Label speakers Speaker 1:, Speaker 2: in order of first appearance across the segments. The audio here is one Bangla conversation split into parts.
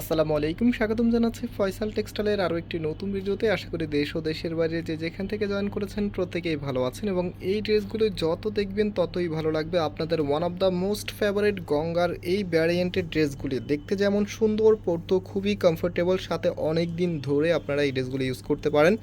Speaker 1: আসসালামু আলাইকুম, স্বাগতম জানাচ্ছি ফয়সাল টেক্সটাইলের আরও একটি নতুন ভিডিওতে। আশা করি দেশ ও দেশের বাইরে যে যেখান থেকে জয়েন করেছেন প্রত্যেকেই ভালো আছেন এবং এই ড্রেসগুলো যত দেখবেন ততই ভালো লাগবে। আপনাদের one of the most favourite গঙ্গার এই ভ্যারিয়েন্টের ড্রেসগুলি। দেখতে যেমন সুন্দর পড়তো খুবই কমফোর্টেবল সাথে অনেক দিন ধরে আপনারা এই ড্রেসগুলো ইউজ করতে পারেন।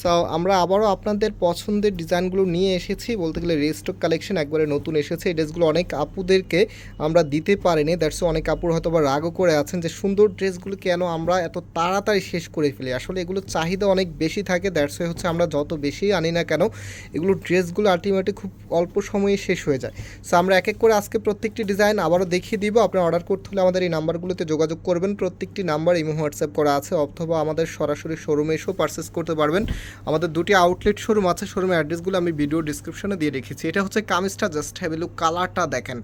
Speaker 1: সো আমরা আবারও আপনাদের পছন্দের ডিজাইনগুলো নিয়ে এসেছি। বলতে গেলে রেস্টক কালেকশন একবারে নতুন এসেছে। এই ড্রেসগুলো অনেক আপুদেরকে আমরা দিতে পারিনি। দ্যাটস অনেক আপুর হয়তো বা রাগও করে আছেন যে সুন্দর ড্রেসগুলো কেন আমরা এত তাড়াতাড়ি শেষ করে ফেলি? আসলে এগুলো চাহিদা অনেক বেশি থাকে দ্যাটস হচ্ছে আমরা যত বেশি আনি না কেন, এগুলো ড্রেসগুলো আলটিমেটলি খুব অল্প সময়ে শেষ হয়ে যায়। সো আমরা এক এক করে আজকে প্রত্যেকটি ডিজাইন আবারও দেখিয়ে দিব। আপনার অর্ডার করতে হলে আমাদের এই নাম্বারগুলোতে যোগাযোগ করবেন। প্রত্যেকটি নাম্বার ইমো হোয়াটসঅ্যাপ করা আছে, অথবা আমাদের সরাসরি শোরুমে এসেও পারচেস করতে পারবেন। আমাদের দুটি আউটলেট শোরুম আছে শোরুমের অ্যাড্রেসগুলো আমি ভিডিও ডিসক্রিপশনে দিয়ে রেখেছি। এটা হচ্ছে কামিজটা জাস্ট হ্যাভ কালারটা দেখেন।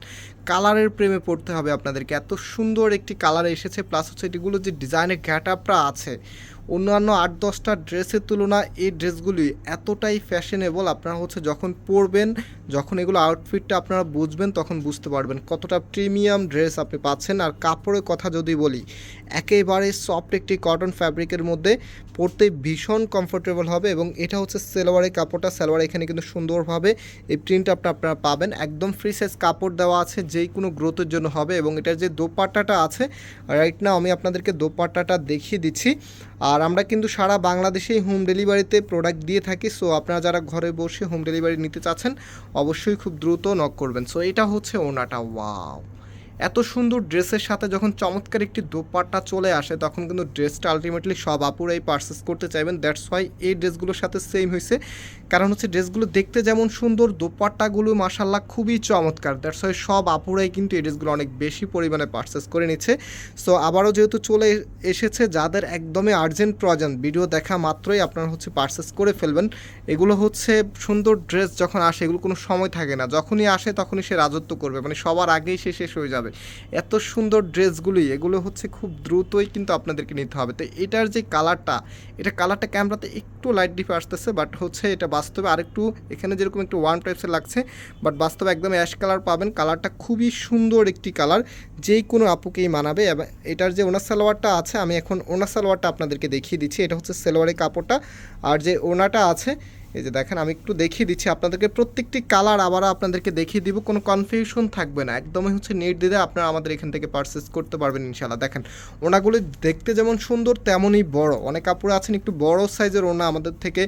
Speaker 1: কালারের প্রেমে পড়তে হবে আপনাদেরকে। এত সুন্দর একটি কালার এসেছে প্লাস হচ্ছে এটিগুলো যে ডিজাইনের গ্যাট আপটা আছে অন্যান্য আট, দশটা ড্রেসের তুলনায় এই ড্রেসগুলি এতটাই ফ্যাশনেবল আপনারা হচ্ছে যখন পরবেন, যখন এগুলো আউটফিটটা আপনারা বুঝবেন তখন বুঝতে পারবেন কতটা প্রিমিয়াম ড্রেস আপনি পাচ্ছেন। আর কাপড়ের কথা যদি বলি, একেবারে সফট একটি কটন ফ্যাব্রিকের মধ্যে পরতে ভীষণ কমফোর্টেবল হবে এবং এটা হচ্ছে সেলোয়ারের কাপড়টা, সেলোয়ার এখানে কিন্তু সুন্দরভাবে এই প্রিন্ট আপটা আপনারা পাবেন। একদম ফ্রি সাইজ কাপড় দেওয়া আছে যেই কোনো গ্রোথের জন্য হবে এবং এটার যে দোপাট্টাটা আছে রাইট না আমি আপনাদেরকে দোপাট্টাটা দেখিয়ে দিচ্ছি। আর আমরা কিন্তু সারা বাংলাদেশেই হোম ডেলিভারিতে প্রোডাক্ট দিয়ে থাকি সো আপনারা যারা ঘরে বসে হোম ডেলিভারি নিতে চাচ্ছেন, অবশ্যই খুব দ্রুত নক করবেন। সো এটা হচ্ছে ওনাটা ওয়াও এত সুন্দর ড্রেসের সাথে যখন চমৎকার একটি দোপাট্টা চলে আসে, তখন কিন্তু ড্রেসটা আলটিমেটলি সব আপুরাই পারচেস করতে চাইবেন। দ্যাটস ওয়াই এই ড্রেসগুলোর সাথে সেম হয়েছে। কারণ হচ্ছে ড্রেসগুলো দেখতে যেমন সুন্দর, দোপাট্টাগুলো মাসাল্লাহ খুবই চমৎকার। দ্যাটস ওয়াই সব আপুরাই কিন্তু এই ড্রেসগুলো অনেক বেশি পরিমাণে পারচেস করে নিচ্ছে। সো আবারও যেহেতু চলে এসেছে, যাদের একদমই আর্জেন্ট প্রয়োজন ভিডিও দেখা মাত্রই আপনারা হচ্ছে পারচেস করে ফেলবেন। এগুলো হচ্ছে সুন্দর ড্রেস যখন আসে, এগুলো কোনো সময় থাকে না। যখনই আসে, তখনই সে রাজত্ব করবে। মানে সবার আগেই সে শেষ হয়ে যাবে। এত সুন্দর ড্রেসগুলি, এগুলো হচ্ছে খুব দ্রুতই কিন্তু আপনাদেরকে নিতে হবে। তো এটার যে কালারটা, এটা কালারটা ক্যামেরাতে একটু লাইট ডিপে আসতেছে বাট হচ্ছে এটা বাস্তবে আরেকটু, এখানে যেরকম একটু ওয়ান টাইপসের লাগছে বাট বাস্তবে একদম অ্যাশ কালার পাবেন। কালারটা খুবই সুন্দর একটি কালার যেই কোনো আপুকেই মানাবে। এবং এটার যে ওনার সালোয়ারটা আছে, আমি এখন ওনার সালোয়ারটা আপনাদেরকে দেখিয়ে দিচ্ছি। এটা হচ্ছে সালোয়ারের কাপড়টা। আর যে ওনাটা আছে এই যে দেখেন, আমি একটু দেখিয়ে দিচ্ছি। আপনাদেরকে প্রত্যেকটি কালার আবার আপনাদেরকে দেখিয়ে দিব, কোনো কনফিউশন থাকবে না। একদমই হচ্ছে নেট দিলে আপনারা আমাদের এখান থেকে পারচেস করতে পারবেন ইনশাল্লাহ দেখেন, ওনাগুলো দেখতে যেমন সুন্দর, তেমনই বড়। অনেক কাপড় আছেন, একটু বড় সাইজের ওনা আমাদের থেকে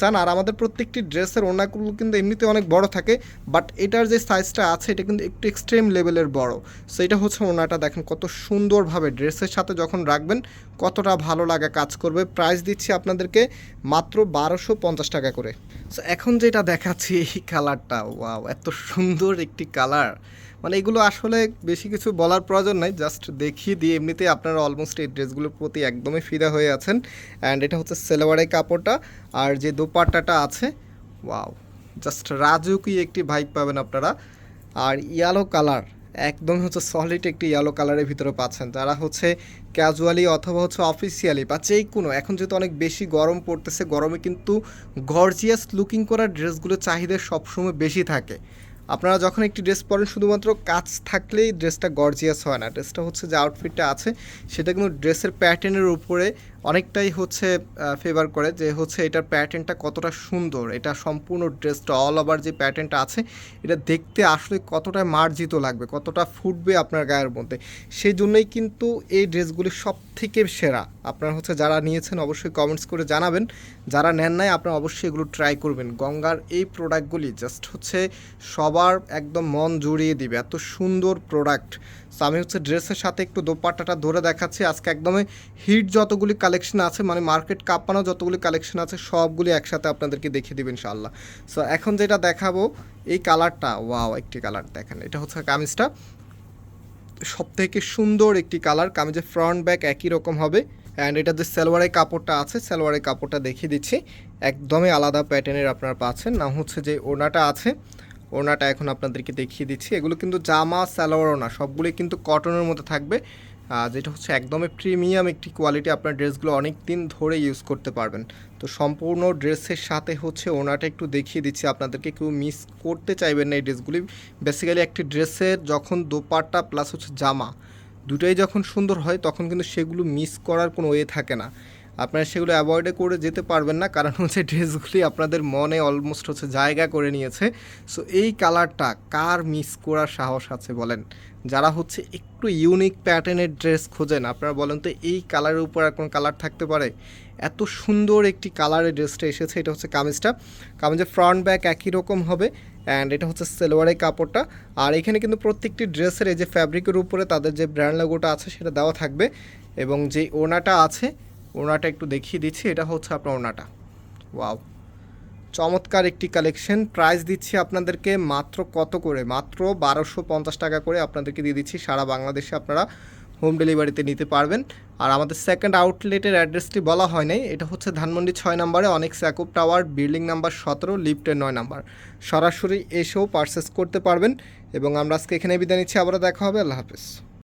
Speaker 1: চান। আর আমাদের প্রত্যেকটি ড্রেসের ওনাগুলো কিন্তু এমনিতে অনেক বড় থাকে বাট এটার যে সাইজটা আছে, এটা কিন্তু একটু এক্সট্রিম লেভেলের বড়। সো এটা হচ্ছে ওনাটা দেখেন, কত সুন্দরভাবে ড্রেসের সাথে যখন রাখবেন, কতটা ভালো লাগা কাজ করবে। প্রাইস দিচ্ছি আপনাদেরকে মাত্র বারোশো পঞ্চাশ টাকা। করে। সো এখন যেটা দেখাচ্ছি এই কালারটা ওয়াও এত সুন্দর একটি কালার। মানে এগুলো আসলে বেশি কিছু বলার প্রয়োজন নাই জাস্ট দেখিয়ে দিয়ে এমনিতে আপনারা অলমোস্ট এই ড্রেসগুলোর প্রতি একদমই ফিদা হয়ে আছেন। অ্যান্ড এটা হচ্ছে সেলোয়ারের কাপড়টা, আর যে দোপাট্টাটা আছে ওয়াও জাস্ট রাজুকি একটি ভাইব পাবেন আপনারা। আর ইয়ালো কালার একদম হচ্ছে সলিড একটি ইয়েলো কালারের ভিতরে পাচ্ছেন। যারা হচ্ছে ক্যাজুয়ালি অথবা হচ্ছে অফিসিয়ালি বা যেই কোনো এখন যেহেতু অনেক বেশি গরম পড়তেছে, গরমে কিন্তু গর্জিয়াস লুকিং করা ড্রেসগুলোর চাহিদা সবসময় বেশি থাকে। আপনারা যখন একটি ড্রেস পরেন, শুধুমাত্র কাজ থাকলেই ড্রেসটা গর্জিয়াস হয় না। ড্রেসটা হচ্ছে যে আউটফিটটা আছে, সেটা কিন্তু ড্রেসের প্যাটার্নের উপরে অনেকটাই হচ্ছে ফেভার করে যে হচ্ছে এটার প্যাটার্নটা কতটা সুন্দর। এটা সম্পূর্ণ ড্রেসটা অল ওভার যে প্যাটার্নটা আছে, এটা দেখতে আসলে কতটা মার্জিত লাগবে, কতটা ফুটবে আপনার গায়ের মধ্যে। সেই জন্যই কিন্তু এই ড্রেসগুলি সব থেকে সেরা। আপনার হচ্ছে যারা নিয়েছেন অবশ্যই কমেন্টস করে জানাবেন। যারা নেন নাই, আপনারা অবশ্যই এগুলো ট্রাই করবেন। গঙ্গার এই প্রোডাক্টগুলি জাস্ট হচ্ছে সবার একদম মন জুড়িয়ে দিবে। এত সুন্দর প্রোডাক্ট সো আমি হচ্ছে ড্রেসের সাথে একটু দোপাট্টাটা ধরে দেখাচ্ছি। আজকে একদমই হিট যতগুলি কালেকশন আছে মানে মার্কেট কাঁপানো যতগুলি কালেকশন আছে, সবগুলি একসাথে আপনাদেরকে দেখিয়ে দেবেন ইনশাআল্লাহ। সো এখন যেটা দেখাবো, এই কালারটা ওয়াও একটি কালার দেখেন, এটা হচ্ছে কামিজটা। সব থেকে সুন্দর একটি কালার কামিজের ফ্রন্ট ব্যাক একই রকম হবে। অ্যান্ড এটা যে সালোয়ারের কাপড়টা আছে, সালোয়ারের কাপড়টা দেখিয়ে দিচ্ছি। একদমই আলাদা প্যাটার্নের আপনারা পাচ্ছেন। না হচ্ছে যে ওনাটা আছে ওনাটা এখন আপনাদেরকে দেখিয়ে দিচ্ছি। এগুলো কিন্তু জামা, সালোয়ার ওনা সবগুলোই কিন্তু কটনের মধ্যে থাকবে। যেটা হচ্ছে একদমই প্রিমিয়াম একটি কোয়ালিটি আপনার ড্রেসগুলো অনেক দিন ধরে ইউজ করতে পারবেন। তো সম্পূর্ণ ড্রেসের সাথে হচ্ছে ওনাটা একটু দেখিয়ে দিচ্ছি, আপনাদেরকে কেউ মিস করতে চাইবেন না এই ড্রেসগুলি। বেসিক্যালি একটি ড্রেসের যখন দোপাট্টা প্লাস হচ্ছে জামা, দুটাই যখন সুন্দর হয় তখন কিন্তু সেগুলো মিস করার কোনো ওয়ে থাকে না। আপনারা সেগুলো অ্যাভয়েডে করে যেতে পারবেন না। কারণ হচ্ছে ড্রেসগুলি আপনাদের মনে অলমোস্ট হচ্ছে জায়গা করে নিয়েছে। সো এই কালারটা কার মিস করার সাহস আছে বলেন? যারা হচ্ছে একটু ইউনিক প্যাটার্নের ড্রেস খোঁজেন, আপনারা বলেন তো এই কালারের উপর আর কোনো কালার থাকতে পারে? এত সুন্দর একটি কালারের ড্রেসটা এসেছে, এটা হচ্ছে কামিজটা। কামিজের ফ্রন্ট ব্যাক একই রকম হবে অ্যান্ড এটা হচ্ছে সেলোয়ারের কাপড়টা। আর এখানে কিন্তু প্রত্যেকটি ড্রেসের এই যে ফ্যাব্রিকের উপরে তাদের যে ব্র্যান্ড লোগোটা আছে, সেটা দেওয়া থাকবে। এবং যে ওনাটা আছে ওনাটা একটু দেখিয়ে দিচ্ছি, এটা হচ্ছে আপনার ওনাটা ওয়াও। চমৎকার একটি কালেকশন। প্রাইস দিচ্ছি আপনাদেরকে মাত্র কত করে? মাত্র বারোশো পঞ্চাশ টাকা করে আপনাদেরকে দিয়ে দিচ্ছি। সারা বাংলাদেশে আপনারা হোম ডেলিভারিতে নিতে পারবেন। আর আমাদের সেকেন্ড আউটলেটের অ্যাড্রেসটি বলা হয় নাই। এটা হচ্ছে ধানমন্ডি ছয় নম্বরে, অনেক স্যাকুপ টাওয়ার, বিল্ডিং নাম্বার সতেরো, লিফটের নয় নাম্বার। সরাসরি এসেও পারচেস করতে পারবেন। এবং আমরা আজকে এখানে বিদায় নিচ্ছি। আবারও দেখা হবে। আল্লাহ হাফেজ।